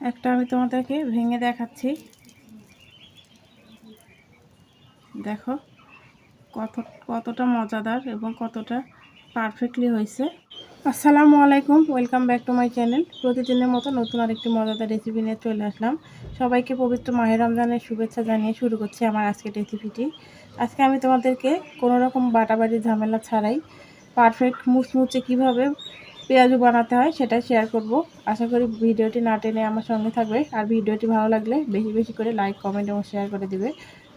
একটা আমি তোমাদেরকে ভেঙে দেখাচ্ছি। দেখো, কত, কতটা মজাদার এবং কতটা পারফেক্টলি হয়েছে। আসসালামু আলাইকুম welcome back to my channel প্রতিদিনের মতো নতুন আরেকটি মজাদার রেসিপি নিয়ে চলে আসলাম। সবাইকে পবিত্র মাহের রমজানের শুভেচ্ছা জানিয়ে শুরু করছি আমার আজকের রেসিপিটি আজকে আমি তোমাদেরকে কোনো রকম বাটাবাটি ঝামেলা ছাড়াই পারফেক্ট মুচমুচে কীভাবে পেঁয়াজু বানাতে হয় সেটা শেয়ার করব। আশা করি ভিডিওটি না টেনে আমার সঙ্গে থাকবে। আর ভিডিওটি ভালো লাগলে বেশি বেশি করে লাইক কমেন্ট এবং শেয়ার করে দিবে।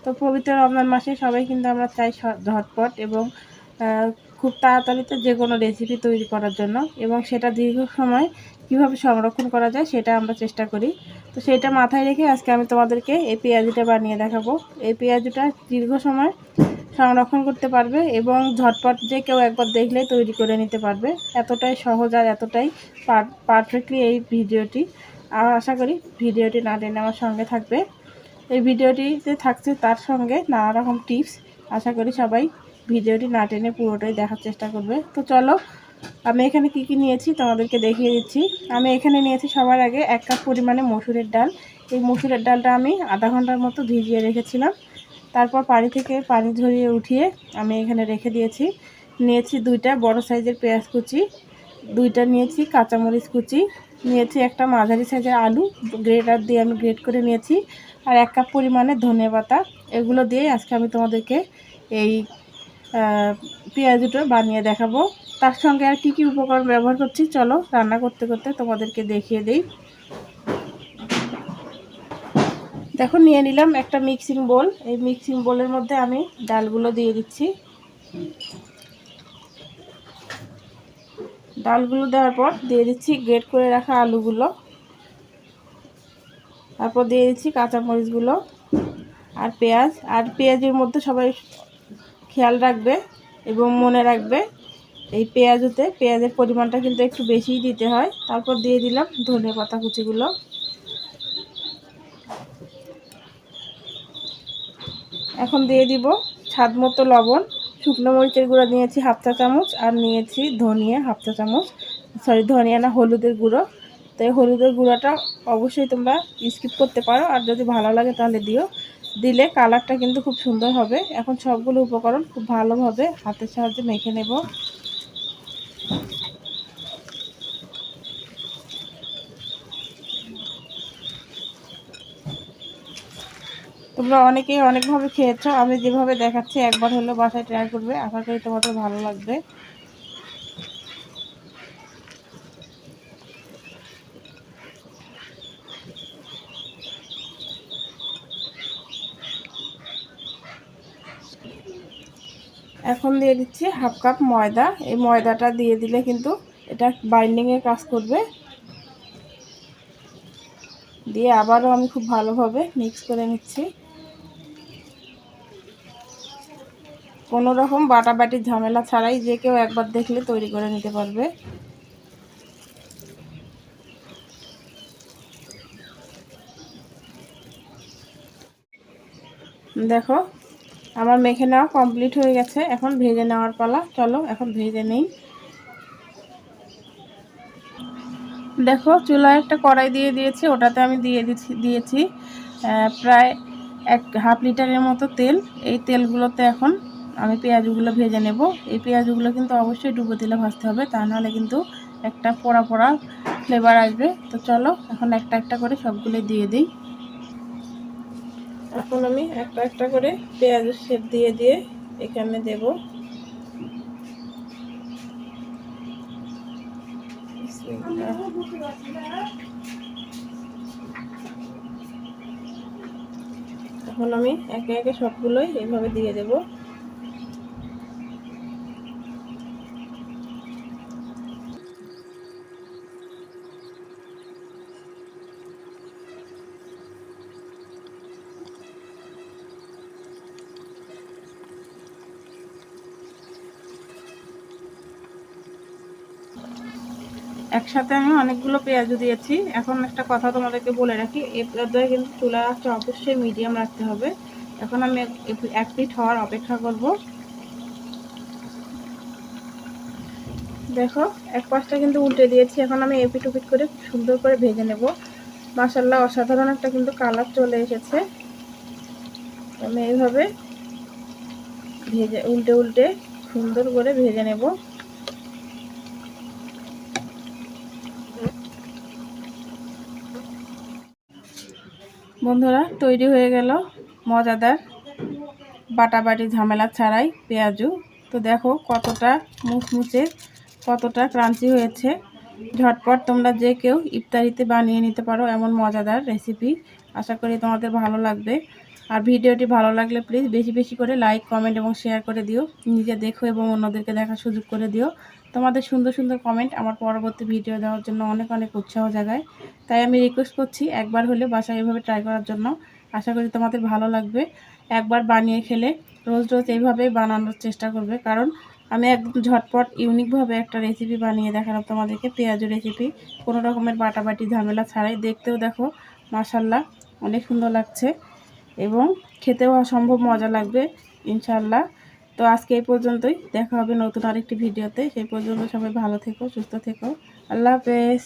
তো পবিত্র রমজান মাসে সবাই কিন্তু আমরা চাই ঝটপট এবং খুব তাড়াতাড়িতে যে কোনো রেসিপি তৈরি করার জন্য এবং সেটা দীর্ঘ সময় কীভাবে সংরক্ষণ করা যায় সেটা আমরা চেষ্টা করি। তো সেটা মাথায় রেখে আজকে আমি তোমাদেরকে এই পেঁয়াজুটা বানিয়ে দেখাবো। এই পেঁয়াজুটা দীর্ঘ সময় সংরক্ষণ করতে পারবে এবং ঝটপট যে কেউ একবার দেখলেই তৈরি করে নিতে পারবে। এতটাই সহজ আর এতটাই পারফেক্টলি এই ভিডিওটি। আর আশা করি ভিডিওটি না টেনে আমার সঙ্গে থাকবে। এই ভিডিওটিতে থাকছে তার সঙ্গে নানা রকম টিপস। আশা করি সবাই ভিডিওটি না টেনে পুরোটাই দেখার চেষ্টা করবে। তো চলো, আমি এখানে কি কি নিয়েছি তোমাদেরকে দেখিয়ে দিচ্ছি। আমি এখানে নিয়েছি সবার আগে এক কাপ পরিমাণে মসুরের ডাল। এই মসুরের ডালটা আমি আধা ঘণ্টার মতো ভিজিয়ে রেখেছিলাম। তারপর পানি থেকে পানি ঝরিয়ে উঠিয়ে আমি এখানে রেখে দিয়েছি। নিয়েছি দুইটা বড় সাইজের পেঁয়াজ কুচি, দুইটা নিয়েছি কাঁচামরিচ কুচি, নিয়েছি একটা মাঝারি সাইজের আলু, গ্রেটার দিয়ে আমি গ্রেট করে নিয়েছি, আর এক কাপ পরিমাণে ধনে পাতা। এগুলো দিয়ে আজকে আমি তোমাদেরকে এই পেঁয়াজুটো বানিয়ে দেখাবো। তার সঙ্গে আর কি কি উপকরণ ব্যবহার করছি, চলো রান্না করতে করতে তোমাদেরকে দেখিয়ে দিই। দেখো, নিয়ে নিলাম একটা মিক্সিং বোল এই মিক্সিং বোলের মধ্যে আমি ডালগুলো দিয়ে দিচ্ছি। ডালগুলো দেওয়ার পর দিয়ে দিচ্ছি গ্রেট করে রাখা আলুগুলো। তারপর দিয়ে দিচ্ছি কাঁচামরিচগুলো আর পেঁয়াজ। আর পেঁয়াজের মধ্যে সবাই খেয়াল রাখবে এবং মনে রাখবে এই পেঁয়াজতে, পেঁয়াজের পরিমাণটা কিন্তু একটু বেশিই দিতে হয়। তারপর দিয়ে দিলাম ধনে পাতা কুচিগুলো। এখন দিয়ে দিব ছাদ মতো লবণ, শুকনো মরিচের গুঁড়ো নিয়েছি হাফ চা চামচ আর নিয়েছি ধনিয়া হাফ চা চামচ সরি ধনিয়া না, হলুদের গুঁড়ো। তো এই হলুদের গুঁড়োটা অবশ্যই তোমরা স্কিপ করতে পারো আর যদি ভালো লাগে তাহলে দিও। দিলে কালারটা কিন্তু খুব সুন্দর হবে। এখন সবগুলো উপকরণ খুব ভালোভাবে হাতের সাহায্যে মেখে নেব। তোমরা অনেকেই অনেকভাবে খেয়েছো। আমি যেভাবে দেখাচ্ছি, একবার হলেও বাসায় ট্রাই করবে। আশা করি তোমাদের ভালো লাগবে। এখন দিয়ে দিচ্ছি হাফ কাপ ময়দা। এই ময়দাটা দিয়ে দিলে কিন্তু এটা বাইন্ডিংয়ের কাজ করবে। দিয়ে আবারও আমি খুব ভালোভাবে মিক্স করে নিচ্ছি। কোনো রকম বাটাবাটির ঝামেলা ছাড়াই যে কেউ একবার দেখলে তৈরি করে নিতে পারবে। দেখো, আমার মেখে নেওয়া কমপ্লিট হয়ে গেছে। এখন ভেজে নেওয়ার পালা। চলো, এখন ভেজে নেই। দেখো, চুলায় একটা কড়াই দিয়ে দিয়েছি। ওটাতে আমি দিয়ে দিচ্ছি দিয়েছি প্রায় এক হাফ লিটারের মতো তেল। এই তেলগুলোতে এখন আমি পেঁয়াজগুলো ভেজে নেব। এই পেঁয়াজগুলো কিন্তু অবশ্যই ডুবো তেলে ভাজতে হবে, তা নাহলে কিন্তু একটা পোড়া পোড়া ফ্লেভার আসবে। তো চলো, এখন একটা একটা করে সবগুলো দিয়ে দিই। এখন আমি একটা একটা করে পেঁয়াজের শেপ দিয়ে দিয়ে এখানে দেব। এখন আমি একে একে সবগুলোই এইভাবে দিয়ে দেবো। একসাথে আমি অনেকগুলো পেঁয়াজও দিয়েছি। এখন একটা কথা তোমাদেরকে বলে রাখি এই পেঁয়াজটা কিন্তু চুলা রাখতে অবশ্যই মিডিয়াম রাখতে হবে। এখন আমি এক পিঠ হওয়ার অপেক্ষা করব। দেখো, এক পাশটা কিন্তু উল্টে দিয়েছি। এখন আমি এপিট ওপিট করে সুন্দর করে ভেজে নেব। মাসাল্লাহ অসাধারণ একটা কিন্তু কালার চলে এসেছে। আমি এইভাবে ভেজে, উল্টে উল্টে সুন্দর করে ভেজে নেব। বন্ধুরা, তৈরি হয়ে গেল মজাদার বাটাবাটি ঝামেলা ছাড়াই পেঁয়াজু। তো দেখো কতটা মুচমুচে, কতটা ক্রাঞ্চি হয়েছে। ঝটপট তোমরা যে কেউ ইফতারিতে বানিয়ে নিতে পারো এমন মজাদার রেসিপি। আশা করি তোমাদের ভালো লাগবে। আর ভিডিওটি ভালো লাগলে প্লিজ বেশি বেশি করে লাইক কমেন্ট এবং শেয়ার করে দিও। নিজে দেখো এবং অন্যদেরকে দেখার সুযোগ করে দিও। তোমাদের সুন্দর সুন্দর কমেন্ট আমার পরবর্তী ভিডিও দেওয়ার জন্য অনেক অনেক উৎসাহ জাগায়। তাই আমি রিকোয়েস্ট করছি একবার হলে বাসায় এভাবে ট্রাই করার জন্য। আশা করি তোমাদের ভালো লাগবে। একবার বানিয়ে খেলে রোজ রোজ এইভাবেই বানানোর চেষ্টা করবে। কারণ আমি একদম ঝটপট ইউনিকভাবে একটা রেসিপি বানিয়ে দেখালাম তোমাদেরকে পেঁয়াজু রেসিপি কোনো রকমের বাটাবাটি, ঝামেলা ছাড়াই দেখতেও দেখো মাসাল্লাহ অনেক সুন্দর লাগছে। এবং খেতেও অসম্ভব মজা লাগবে ইনশাল্লাহ তো আজকে এই পর্যন্তই, দেখা হবে নতুন আরেকটি ভিডিওতে। সেই পর্যন্ত সবাই ভালো থেকো, সুস্থ থেকো। আল্লাহ হাফেজ।